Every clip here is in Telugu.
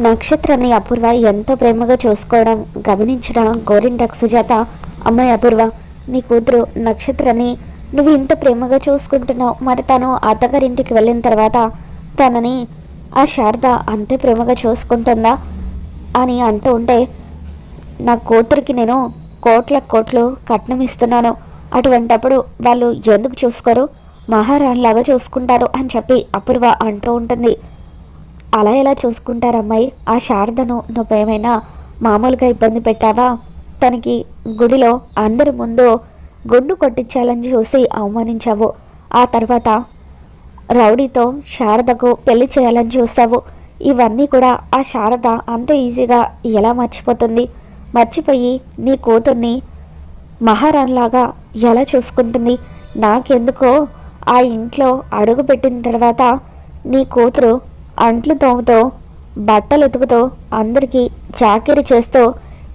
నక్షత్రాన్ని అపూర్వ ఎంతో ప్రేమగా చూసుకోవడం గమనించిన గోరింటాక్ సుజాత. అమ్మాయి అపూర్వ నీ కూతురు నక్షత్రాన్ని నువ్వు ఇంత ప్రేమగా చూసుకుంటున్నావు. మరి తను అత్తగారింటికి వెళ్ళిన తర్వాత తనని ఆ శారద అంతే ప్రేమగా చూసుకుంటుందా? అని అంటూ ఉంటే నా కూతురికి నేను కోట్ల కోట్లు కట్నం ఇస్తున్నాను. అటువంటప్పుడు వాళ్ళు ఎందుకు చూసుకోరు? మహారాణిలాగా చూసుకుంటారు అని చెప్పి అపూర్వ అంటూ ఉంటుంది. అలా ఎలా చూసుకుంటారమ్మాయి? ఆ శారదను నువ్వేమైనా మామూలుగా ఇబ్బంది పెట్టావా? తనకి గుడిలో అందరి ముందు గుండు కొట్టించాలని చూసి అవమానించావు. ఆ తర్వాత రౌడీతో శారదకు పెళ్ళి చేయాలని చూసావు. ఇవన్నీ కూడా ఆ శారద అంత ఈజీగా ఎలా మర్చిపోతుంది? మర్చిపోయి నీ కూతుర్ని మహారాణిలాగా ఎలా చూసుకుంటుంది? నాకెందుకో ఆ ఇంట్లో అడుగు పెట్టిన తర్వాత నీ కూతురు అంట్లు తోముతో బట్టలు ఉతుకుతూ అందరికీ చాకరీ చేస్తూ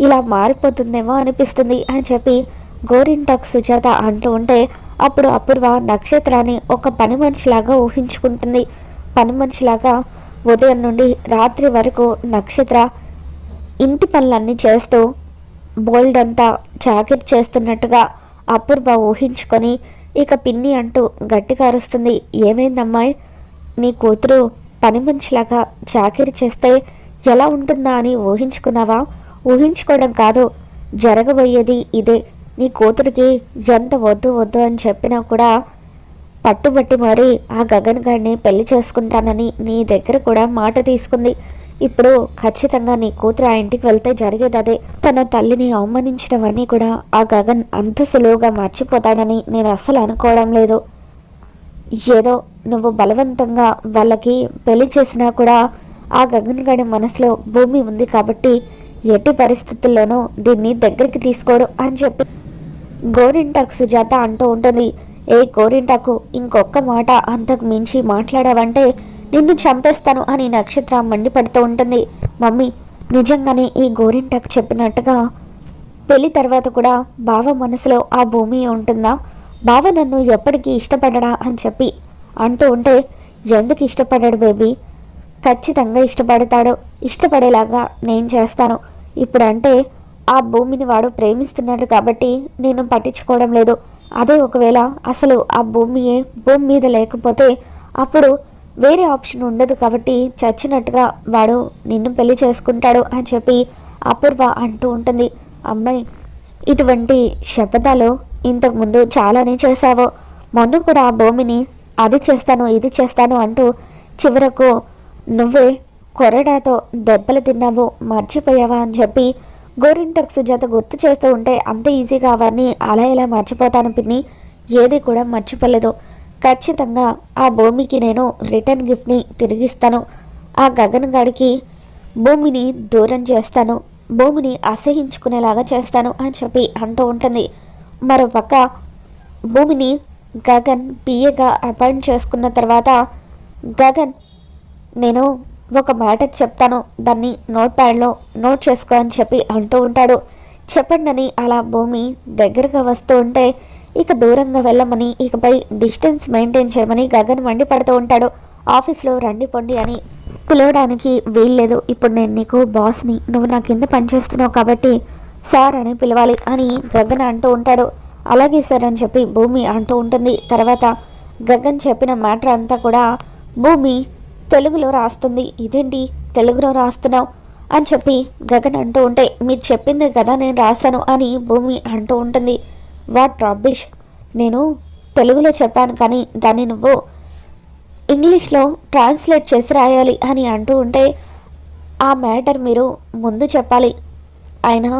ఇలా మారిపోతుందేమో అనిపిస్తుంది అని చెప్పి గోరింటాకు సుజాత అంటూ ఉంటే అప్పుడు అపూర్వ నక్షత్రాన్ని ఒక పని మనిషిలాగా ఊహించుకుంటుంది. పని మనిషిలాగా ఉదయం నుండి రాత్రి వరకు నక్షత్ర ఇంటి పనులన్నీ చేస్తూ బోల్డ్ అంతా చాకెట్ చేస్తున్నట్టుగా అపూర్వ ఊహించుకొని ఇక పిన్ని అంటూ గట్టిగా అరుస్తుంది. ఏమైందమ్మాయి? నీ కూతురు పని మనిషిలాగా చాకిరి చేస్తే ఎలా ఉంటుందా అని ఊహించుకున్నావా? ఊహించుకోవడం కాదు. జరగబోయేది ఇదే. నీ కూతురికి ఎంత వద్దు వద్దు అని చెప్పినా కూడా పట్టుబట్టి మరి ఆ గగన్ గారిని పెళ్ళి చేసుకుంటానని నీ దగ్గర కూడా మాట తీసుకుంది. ఇప్పుడు ఖచ్చితంగా నీ కూతురు ఆ ఇంటికి వెళ్తే జరిగేది అదే. తన తల్లిని అవమానించడమని కూడా ఆ గగన్ అంత సులువుగా మర్చిపోతాడని నేను అస్సలు అనుకోవడం లేదు. ఏదో నువ్వు బలవంతంగా వాళ్ళకి పెళ్ళి చేసినా కూడా ఆ గగన్ గడి మనసులో భూమి ఉంది కాబట్టి ఎట్టి పరిస్థితుల్లోనూ దీన్ని దగ్గరికి తీసుకోడు అని చెప్పి గోరింటాకు సుజాత అంటూ ఉంటుంది. ఏ గోరింటాకు ఇంకొక మాట అంతకు మించి మాట్లాడావంటే నిన్ను చంపేస్తాను అని నక్షత్ర మండిపడుతూ ఉంటుంది. మమ్మీ నిజంగానే ఈ గోరింటాకు చెప్పినట్టుగా పెళ్ళి తర్వాత కూడా బావ మనసులో ఆ భూమి ఉంటుందా? బావ నన్ను ఎప్పటికీ ఇష్టపడడా అని చెప్పి అంటూ ఉంటే ఎందుకు ఇష్టపడాడు బేబీ? ఖచ్చితంగా ఇష్టపడతాడు. ఇష్టపడేలాగా నేను చేస్తాను. ఇప్పుడంటే ఆ భూమిని వాడు ప్రేమిస్తున్నాడు కాబట్టి నేను పట్టించుకోవడం లేదు. అదే ఒకవేళ అసలు ఆ భూమియే భూమి మీద లేకపోతే అప్పుడు వేరే ఆప్షన్ ఉండదు కాబట్టి చచ్చినట్టుగా వాడు నిన్ను పెళ్ళి చేసుకుంటాడు అని చెప్పి అపూర్వ అంటూ ఉంటుంది. అమ్మాయి ఇటువంటి శపథాలు ఇంతకుముందు చాలానే చేశావు. మొన్న కూడా ఆ భూమిని అది చేస్తాను ఇది చేస్తాను అంటూ చివరకు నువ్వే కొరడాతో దెబ్బలు తిన్నావు మర్చిపోయావా అని చెప్పి గోరింటకు సుజాత గుర్తు చేస్తూ ఉంటే అంత ఈజీగా అవన్నీ అలా ఇలా మర్చిపోతాను పిన్ని ఏది కూడా మర్చిపోలేదు. ఖచ్చితంగా ఆ భూమికి నేను రిటర్న్ గిఫ్ట్ని తిరిగిస్తాను. ఆ గగన్ గాడికి భూమిని దూరం చేస్తాను భూమిని అసహించుకునేలాగా చేస్తాను అని చెప్పి అంటూ ఉంటుంది. మరోపక్క భూమిని గగన్ పిఏగా అపాయింట్ చేసుకున్న తర్వాత గగన్ నేను ఒక మ్యాటర్ చెప్తాను. దాన్ని నోట్ ప్యాడ్లో నోట్ చేసుకో అని చెప్పి అంటూ ఉంటాడు. చెప్పండి అలా భూమి దగ్గరగా వస్తూ ఉంటే ఇక దూరంగా వెళ్ళమని ఇకపై డిస్టెన్స్ మెయింటైన్ చేయమని గగన్ మండిపడుతూ ఉంటాడు. ఆఫీస్లో రండి పొండి అని పిలవడానికి వీల్లేదు. ఇప్పుడు నేను నీకు బాస్ని నువ్వు నా కింద పనిచేస్తున్నావు కాబట్టి సార్ అని పిలవాలి అని గగన్ అంటూ ఉంటాడు. అలాగే సార్ అని చెప్పి భూమి అంటూ ఉంటుంది. తర్వాత గగన్ చెప్పిన మ్యాటర్ అంతా కూడా భూమి తెలుగులో రాస్తుంది. ఇదేంటి తెలుగులో రాస్తున్నావు అని చెప్పి గగన్ అంటూ ఉంటే మీరు చెప్పింది కదా నేను రాశాను అని భూమి అంటూ ఉంటుంది. What rubbish? నేను తెలుగులో చెప్పాను కానీ దాన్ని నువ్వు ఇంగ్లీష్లో ట్రాన్స్లేట్ చేసి రాయాలి అని అంటూ ఉంటే ఆ మ్యాటర్ మీరు ముందు చెప్పాలి. అయినా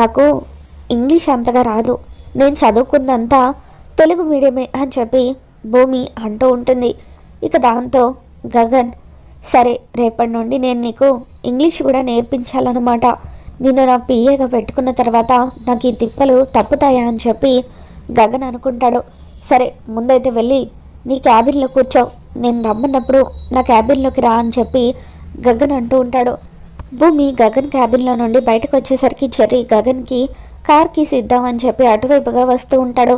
నాకు ఇంగ్లీష్ అంతగా రాదు. నేను చదువుకుందంతా తెలుగు మీడియమే అని చెప్పి భూమి అంటూ ఉంటుంది. ఇక దాంతో గగన్ సరే రేపటి నుండి నేను నీకు ఇంగ్లీష్ కూడా నేర్పించాలన్నమాట. నిన్ను నా పిఏగా పెట్టుకున్న తర్వాత నాకు ఈ తిప్పలు తప్పుతాయా అని చెప్పి గగన్ అనుకుంటాడు. సరే ముందైతే వెళ్ళి నీ క్యాబిన్లో కూర్చో. నేను రమ్మన్నప్పుడు నా క్యాబిన్లోకి రా అని చెప్పి గగన్ అంటూ ఉంటాడు. భూమి గగన్ క్యాబిన్లో నుండి బయటకు వచ్చేసరికి చెర్రీ గగన్కి కార్ కీస్ ఇద్దామని చెప్పి అటువైపుగా వస్తూ ఉంటాడు.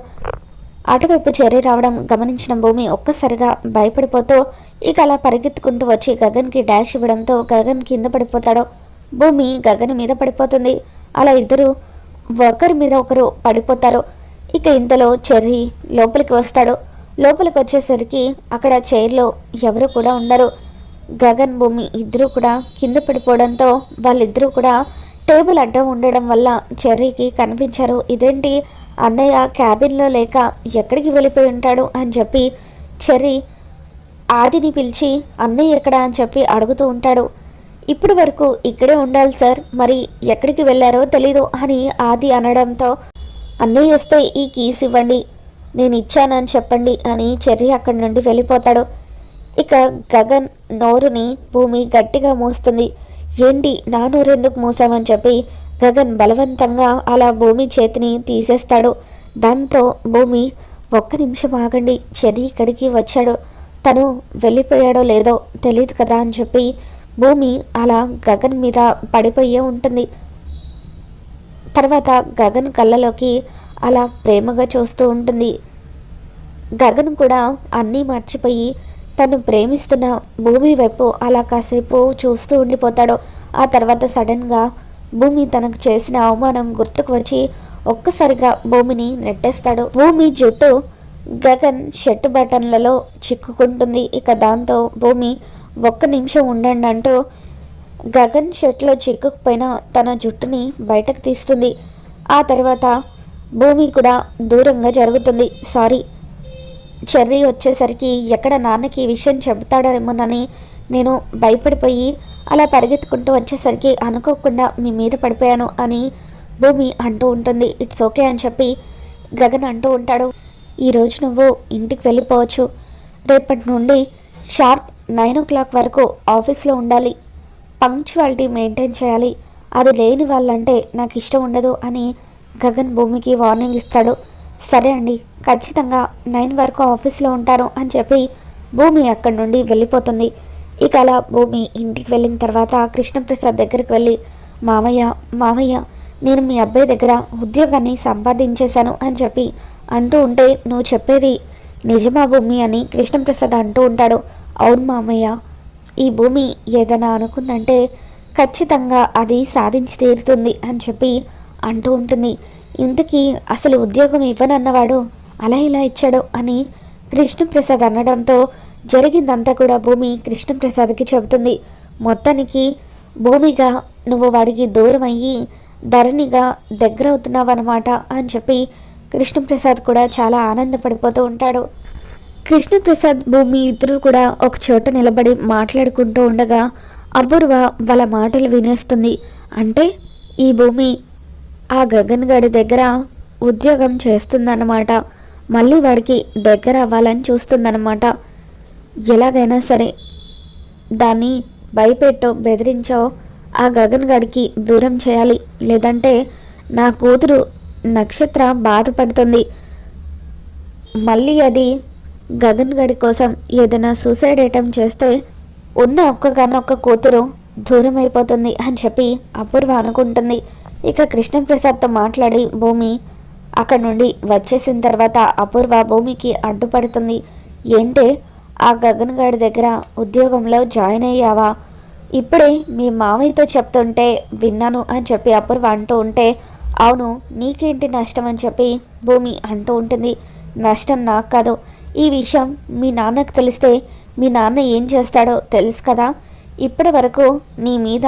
అటువైపు చెర్రీ రావడం గమనించిన భూమి ఒక్కసారిగా భయపడిపోతూ ఇక అలా పరిగెత్తుకుంటూ వచ్చి గగన్కి డాష్ ఇవ్వడంతో గగన్ కింద పడిపోతాడు. భూమి గగన్ మీద పడిపోతుంది. అలా ఇద్దరు ఒకరి మీద ఒకరు పడిపోతారు. ఇక ఇంతలో చెర్రీ లోపలికి వస్తాడు. లోపలికి వచ్చేసరికి అక్కడ చైర్లో ఎవరు కూడా ఉండరు. గగన్ భూమి ఇద్దరు కూడా కింద పడిపోవడంతో వాళ్ళిద్దరూ కూడా టేబుల్ అడ్డం ఉండడం వల్ల చెర్రీకి కనిపించారు. ఇదేంటి? అన్నయ్య క్యాబిన్లో లేక ఎక్కడికి వెళ్ళిపోయి ఉంటాడు అని చెప్పి చెర్రీ ఆదిని పిలిచి అన్నయ్య ఎక్కడా? అని చెప్పి అడుగుతూ ఉంటాడు. ఇప్పటి వరకు ఇక్కడే ఉండాలి సార్. మరి ఎక్కడికి వెళ్ళారో తెలీదు అని ఆది అనడంతో అన్నయ్య వస్తే ఈ కీస్ ఇవ్వండి. నేను ఇచ్చానని చెప్పండి అని చెర్రీ అక్కడి నుండి వెళ్ళిపోతాడు. ఇక గగన్ నోరుని భూమి గట్టిగా మూస్తుంది. ఏంటి నా రెందుకు మూసామని చెప్పి గగన్ బలవంతంగా అలా భూమి చేతిని తీసేస్తాడు. దాంతో భూమి ఒక్క నిమిషం ఆగండి చెర్రీ ఇక్కడికి వచ్చాడు. తను వెళ్ళిపోయాడో లేదో తెలియదు కదా అని చెప్పి భూమి అలా గగన్ మీద పడిపోయే ఉంటుంది. తర్వాత గగన్ కళ్ళలోకి అలా ప్రేమగా చూస్తూ ఉంటుంది. గగన్ కూడా అన్నీ మర్చిపోయి తను ప్రేమిస్తున్న భూమి వైపు అలా కాసేపు చూస్తూ ఉండిపోతాడు. ఆ తర్వాత సడన్గా భూమి తనకు చేసిన అవమానం గుర్తుకు వచ్చి ఒక్కసారిగా భూమిని నెట్టేస్తాడు. భూమి జుట్టు గగన్ షర్ట్ బటన్లలో చిక్కుకుంటుంది. ఇక దాంతో భూమి ఒక్క నిమిషం ఉండండి అంటూ గగన్ షర్ట్లో చిక్కుకుపోయిన తన జుట్టుని బయటకు తీస్తుంది. ఆ తర్వాత భూమి కూడా దూరంగా జరుగుతుంది. సారీ చెర్రీ వచ్చేసరికి ఎక్కడ నాన్నకి ఈ విషయం చెబుతాడేమోనని నేను భయపడిపోయి అలా పరిగెత్తుకుంటూ వచ్చేసరికి అనుకోకుండా మీ మీద పడిపోయాను అని భూమి అంటూ ఉంటుంది. ఇట్స్ ఓకే అని చెప్పి గగన్ అంటూ ఉంటాడు. ఈరోజు నువ్వు ఇంటికి వెళ్ళిపోవచ్చు. రేపటి నుండి షార్ప్ నైన్ ఓ క్లాక్ వరకు ఆఫీస్లో ఉండాలి. పంక్చువాలిటీ మెయింటైన్ చేయాలి. అది లేని వాళ్ళంటే నాకు ఇష్టం ఉండదు అని గగన్ భూమికి వార్నింగ్ ఇస్తాడు. సరే అండి ఖచ్చితంగా నైన్ వరకు ఆఫీస్లో ఉంటాను అని చెప్పి భూమి అక్కడి నుండి వెళ్ళిపోతుంది. ఇక అలా భూమి ఇంటికి వెళ్ళిన తర్వాత కృష్ణప్రసాద్ దగ్గరికి వెళ్ళి మామయ్య మామయ్య నేను మీ అబ్బాయి దగ్గర ఉద్యోగాన్ని సంపాదించేశాను అని చెప్పి అంటూ ఉంటే నువ్వు చెప్పేది నిజమా భూమి అని కృష్ణప్రసాద్ అంటూ ఉంటాడు. అవును మామయ్య ఈ భూమి ఏదైనా అనుకుందంటే ఖచ్చితంగా అది సాధించి తీరుతుంది అని చెప్పి అంటూ ఉంటుంది. ఇంతకీ అసలు ఉద్యోగం ఇవ్వనన్నవాడు అలా ఇలా ఇచ్చాడు అని కృష్ణప్రసాద్ అనడంతో జరిగిందంతా కూడా భూమి కృష్ణప్రసాద్కి చెబుతుంది. మొత్తానికి భూమిగా నువ్వు వాడికి దూరం అయ్యి ధరణిగా దగ్గర అవుతున్నావన్నమాట అని చెప్పి కృష్ణప్రసాద్ కూడా చాలా ఆనందపడిపోతూ ఉంటాడు. కృష్ణప్రసాద్ భూమి ఇద్దరు కూడా ఒక చోట నిలబడి మాట్లాడుకుంటూ ఉండగా అపూర్వ వాళ్ళ మాటలు వినేస్తుంది. అంటే ఈ భూమి ఆ గగన్ గడి దగ్గర ఉద్యోగం చేస్తుందన్నమాట. మళ్ళీ వాడికి దగ్గర అవ్వాలని చూస్తుందన్నమాట. ఎలాగైనా సరే దాన్ని భయపెట్టో బెదిరించో ఆ గగన్ గడికి దూరం చేయాలి. లేదంటే నా కూతురు నక్షత్ర బాధపడుతుంది. మళ్ళీ అది గగన్ గడి కోసం ఏదైనా సూసైడ్ ఐటమ్ చేస్తే ఉన్న ఒక్కగానొక్క కూతురు దూరం అయిపోతుంది అని చెప్పి అపూర్వ అనుకుంటుంది. ఇక కృష్ణప్రసాద్తో మాట్లాడి భూమి అక్కడ నుండి వచ్చేసిన తర్వాత అపూర్వ భూమికి అడ్డుపడుతుంది. ఏంటే? ఆ గగన్ గారి దగ్గర ఉద్యోగంలో జాయిన్ అయ్యావా? ఇప్పుడే మీ మామయ్యతో చెప్తుంటే విన్నాను అని చెప్పి అపూర్వ అంటూ ఉంటే అవును నీకేంటి నష్టం అని చెప్పి భూమి అంటూ ఉంటుంది. నష్టం నాకు కాదు. ఈ విషయం మీ నాన్నకు తెలిస్తే మీ నాన్న ఏం చేస్తాడో తెలుసు కదా? ఇప్పటి వరకు నీ మీద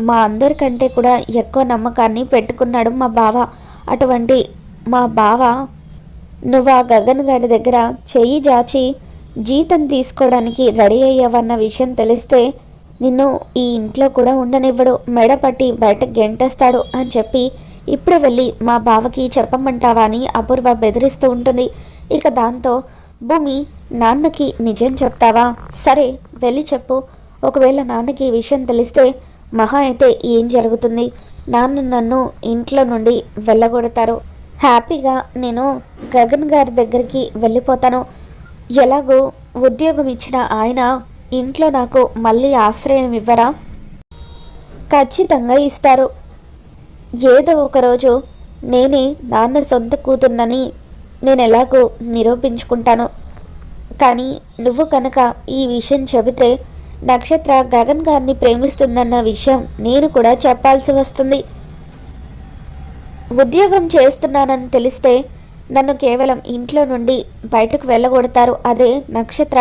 మా అందరికంటే కూడా ఎక్కువ నమ్మకాన్ని పెట్టుకున్నాడు మా బావ. అటువంటి మా బావ నువ్వు ఆ గగన్ గారి దగ్గర చెయ్యి జాచి జీతం తీసుకోవడానికి రెడీ అయ్యావన్న విషయం తెలిస్తే నిన్ను ఈ ఇంట్లో కూడా ఉండనివ్వడు. మెడపట్టి బయట గెంటేస్తాడు అని చెప్పి ఇప్పుడు వెళ్ళి మా బావకి చెప్పమంటావా అని అపూర్వ బెదిరిస్తూ ఉంటుంది. ఇక దాంతో భూమి నాన్నకి నిజం చెప్తావా? సరే వెళ్ళి చెప్పు. ఒకవేళ నాన్నకి ఈ విషయం తెలిస్తే మహా అయితే ఏం జరుగుతుంది? నాన్న నన్ను ఇంట్లో నుండి వెళ్ళగొడతారు. హ్యాపీగా నేను గగన్ గారి దగ్గరికి వెళ్ళిపోతాను. ఎలాగో ఉద్యోగం ఇచ్చిన ఆయన ఇంట్లో నాకు మళ్ళీ ఆశ్రయం ఇవ్వరా? ఖచ్చితంగా ఇస్తారు. ఏదో ఒకరోజు నేనే నాన్న సొంత కూతున్నని నేను ఎలాగో నిరూపించుకుంటాను. కానీ నువ్వు కనుక ఈ విషయం చెబితే నక్షత్ర గగన్ గారిని ప్రేమిస్తుందన్న విషయం నేను కూడా చెప్పాల్సి వస్తుంది. ఉద్యోగం చేస్తున్నానని తెలిస్తే నన్ను కేవలం ఇంట్లో నుండి బయటకు వెళ్ళగొడతారు. అదే నక్షత్ర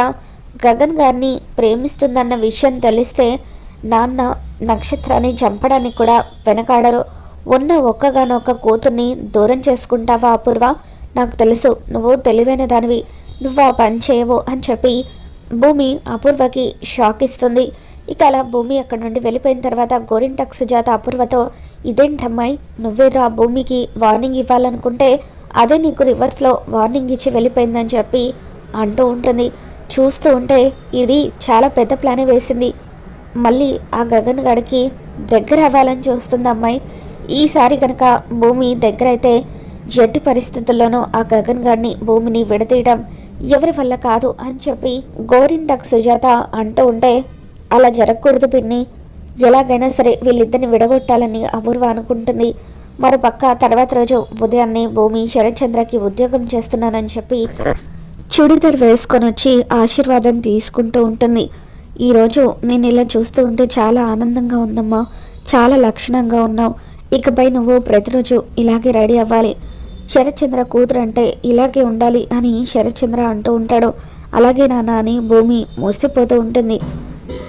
గగన్ గారిని ప్రేమిస్తుందన్న విషయం తెలిస్తే నాన్న నక్షత్రాన్ని చంపడానికి కూడా వెనకాడరు. ఉన్న ఒక్కగానొక్క కూతుర్ని దూరం చేసుకుంటావా అపూర్వ? నాకు తెలుసు నువ్వు తెలివైన దానివి. నువ్వు ఆ పని చేయవు అని చెప్పి భూమి అపూర్వకి షాక్ ఇస్తుంది. ఇక అలా భూమి అక్కడి నుండి వెళ్ళిపోయిన తర్వాత గోరింటక్ సుజాత అపూర్వతో ఇదేంటమ్మాయి? నువ్వేదో ఆ భూమికి వార్నింగ్ ఇవ్వాలనుకుంటే అదే నీకు రివర్స్లో వార్నింగ్ ఇచ్చి వెళ్ళిపోయిందని చెప్పి అంటూ ఉంటుంది. చూస్తూ ఉంటే ఇది చాలా పెద్ద ప్లానే వేసింది. మళ్ళీ ఆ గగన్ గడికి దగ్గర అవ్వాలని చూస్తుంది అమ్మాయి. ఈసారి కనుక భూమి దగ్గర అయితే ఎట్టి పరిస్థితుల్లోనూ ఆ గగన్ గడిని భూమిని విడదీయడం ఎవరి వల్ల కాదు అని చెప్పి గోరింటకు సుజాత అంటూ ఉంటే అలా జరగకూడదు పిన్ని. ఎలాగైనా సరే వీళ్ళిద్దరిని విడగొట్టాలని అపూర్వ అనుకుంటుంది. మరోపక్క తర్వాత రోజు ఉదయాన్నే భూమి శరత్చంద్రకి ఉద్యోగం చేస్తున్నానని చెప్పి చుడిదార్ వేసుకొని వచ్చి ఆశీర్వాదం తీసుకుంటూ ఉంటుంది. ఈరోజు నేను ఇలా చూస్తూ ఉంటే చాలా ఆనందంగా ఉందమ్మా. చాలా లక్షణంగా ఉన్నావు. ఇకపై నువ్వు ప్రతిరోజు ఇలాగే రెడీ అవ్వాలి. శరత్చంద్ర కూతురు అంటే ఇలాగే ఉండాలి అని శరత్చంద్ర అంటూ ఉంటాడు. అలాగే నాన్న అని భూమి మోసిపోతూ ఉంటుంది.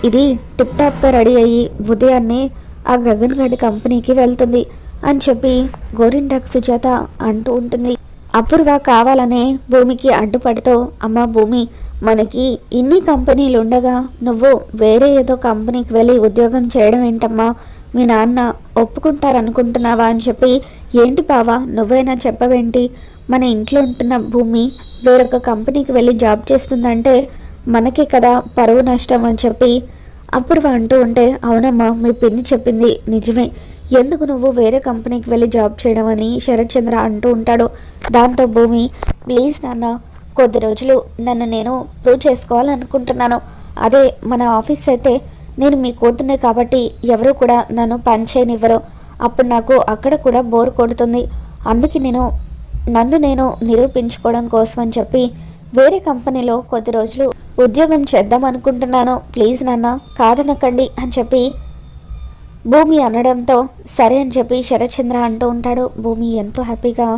ఇది టిప్ టాప్గా రెడీ అయ్యి ఉదయాన్నే ఆ గగన్ గడ్డి కంపెనీకి వెళ్తుంది అని చెప్పి గోరింటాక్ సుజాత అంటూ ఉంటుంది. అపూర్వ కావాలనే భూమికి అడ్డుపడుతూ అమ్మ భూమి మనకి ఇన్ని కంపెనీలు ఉండగా నువ్వు వేరే ఏదో కంపెనీకి వెళ్ళి ఉద్యోగం చేయడం ఏంటమ్మా? మీ నాన్న ఒప్పుకుంటారనుకుంటున్నావా? అని చెప్పి ఏంటి బావా నువ్వైనా చెప్పవేంటి? మన ఇంట్లో ఉంటున్న భూమి వేరొక కంపెనీకి వెళ్ళి జాబ్ చేస్తుందంటే మనకే కదా పరువు నష్టం అని చెప్పి అపూర్వ అంటూ ఉంటే అవునమ్మా మీ పిన్ని చెప్పింది నిజమే. ఎందుకు నువ్వు వేరే కంపెనీకి వెళ్ళి జాబ్ చేయడం అని శరత్ చంద్ర అంటూ ఉంటాడు. దాంతో భూమి ప్లీజ్ నాన్న కొద్ది రోజులు నన్ను నేను ప్రూవ్ చేసుకోవాలనుకుంటున్నాను. అదే మన ఆఫీస్ అయితే నేను మీ కూతుర్నే కాబట్టి ఎవరు కూడా నన్ను పని చేయనివ్వరు. అప్పుడు నాకు అక్కడ కూడా బోర్ కొడుతుంది. అందుకే నేను నన్ను నేను నిరూపించుకోవడం కోసం అని చెప్పి వేరే కంపెనీలో కొద్ది రోజులు ఉద్యోగం చేద్దాం అనుకుంటున్నాను. ప్లీజ్ నాన్న కాదనకండి అని చెప్పి భూమి అనడంతో సరే అని చెప్పి శరత్చంద్ర అంటూ ఉంటాడు. భూమి ఎంతో హ్యాపీగా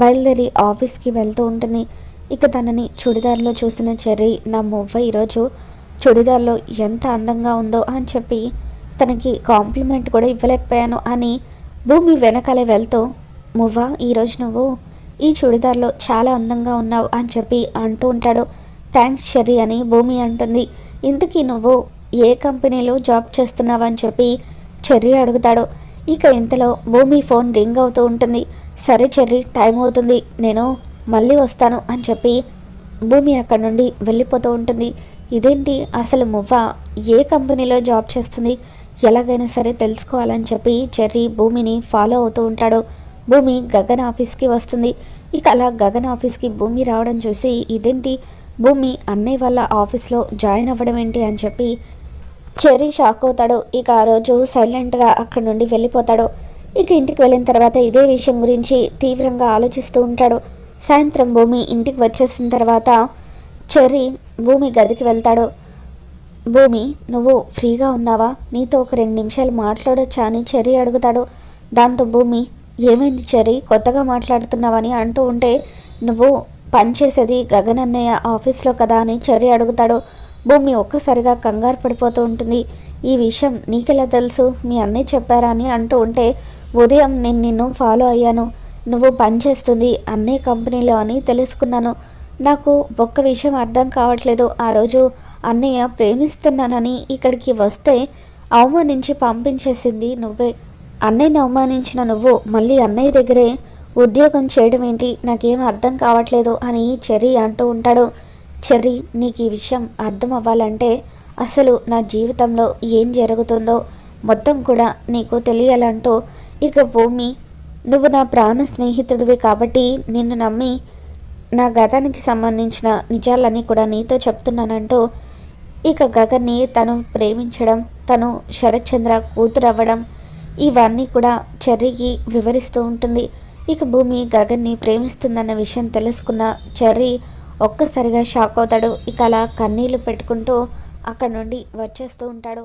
బయలుదేరి ఆఫీస్కి వెళ్తూ ఉంటుంది. ఇక తనని చుడిదార్లో చూసిన చెర్రీ నా మువ్వ ఈరోజు చుడిదార్లో ఎంత అందంగా ఉందో అని చెప్పి తనకి కాంప్లిమెంట్ కూడా ఇవ్వలేకపోయాను అని భూమి వెనకాలే వెళ్తూ మువ్వ ఈరోజు నువ్వు ఈ చుడిదార్లో చాలా అందంగా ఉన్నావు అని చెప్పి అంటూ ఉంటాడు. థ్యాంక్స్ చెర్రీ అని భూమి అంటుంది. ఇంతకీ నువ్వు ఏ కంపెనీలో జాబ్ చేస్తున్నావు అని చెప్పి చెర్రీ అడుగుతాడు. ఇక ఇంతలో భూమి ఫోన్ రింగ్ అవుతూ ఉంటుంది. సరే చెర్రీ టైం అవుతుంది. నేను మళ్ళీ వస్తాను అని చెప్పి భూమి అక్కడ నుండి వెళ్ళిపోతూ ఉంటుంది. ఇదేంటి? అసలు మువ్వ ఏ కంపెనీలో జాబ్ చేస్తుంది? ఎలాగైనా సరే తెలుసుకోవాలని చెప్పి చెర్రీ భూమిని ఫాలో అవుతూ ఉంటాడు. భూమి గగన్ ఆఫీస్కి వస్తుంది. ఇక అలా గగన్ ఆఫీస్కి భూమి రావడం చూసి ఇదేంటి? భూమి అన్నయ్య వాళ్ళ ఆఫీస్లో జాయిన్ అవ్వడం ఏంటి అని చెప్పి చెర్రీ షాక్ అవుతాడు. ఇక ఆ రోజు సైలెంట్గా అక్కడి నుండి వెళ్ళిపోతాడు. ఇక ఇంటికి వెళ్ళిన తర్వాత ఇదే విషయం గురించి తీవ్రంగా ఆలోచిస్తూ ఉంటాడు. సాయంత్రం భూమి ఇంటికి వచ్చేసిన తర్వాత చెర్రీ భూమి గదికి వెళ్తాడు. భూమి నువ్వు ఫ్రీగా ఉన్నావా? నీతో ఒక రెండు నిమిషాలు మాట్లాడొచ్చా అని చెరి అడుగుతాడు. దాంతో భూమి ఏమైంది చెరి కొత్తగా మాట్లాడుతున్నావని అంటూ ఉంటే నువ్వు పనిచేసేది గగన్ అన్నయ్య ఆఫీస్లో కదా అని చెరి అడుగుతాడు. భూమి ఒక్కసారిగా కంగారు పడిపోతూ ఉంటుంది. ఈ విషయం నీకెలా తెలుసు? మీ అన్నయ్య చెప్పారా అని అంటూ ఉంటే ఉదయం నేను నిన్ను ఫాలో అయ్యాను. నువ్వు పనిచేస్తుంది అన్నయ్య కంపెనీలో అని తెలుసుకున్నాను. నాకు ఒక్క విషయం అర్థం కావట్లేదు. ఆ రోజు అన్నయ్య ప్రేమిస్తున్నానని ఇక్కడికి వస్తే అవమానించి పంపించేసింది నువ్వే. అన్నయ్యని అవమానించిన నువ్వు మళ్ళీ అన్నయ్య దగ్గరే ఉద్యోగం చేయడం ఏంటి? నాకేం అర్థం కావట్లేదు అని చెర్రీ అంటూ ఉంటాడు. చెర్రీ నీకు ఈ విషయం అర్థం అవ్వాలంటే అసలు నా జీవితంలో ఏం జరుగుతుందో మొత్తం కూడా నీకు తెలియాలంటూ ఇక భూమి నువ్వు నా ప్రాణ స్నేహితుడివి కాబట్టి నిన్ను నమ్మి నా గతానికి సంబంధించిన నిజాలని కూడా నీతో చెప్తున్నానంటూ ఇక గగన్ని తను ప్రేమించడం తను శరత్చంద్ర కూతురవ్వడం ఇవన్నీ కూడా చెర్రీకి వివరిస్తూ ఉంటుంది. ఇక భూమి గగన్ని ప్రేమిస్తుందన్న విషయం తెలుసుకున్న చెర్రీ ఒక్కసారిగా షాక్ అవుతాడు. ఇక అలా కన్నీళ్ళు పెట్టుకుంటూ అక్కడ నుండి వచ్చేస్తూ ఉంటాడు.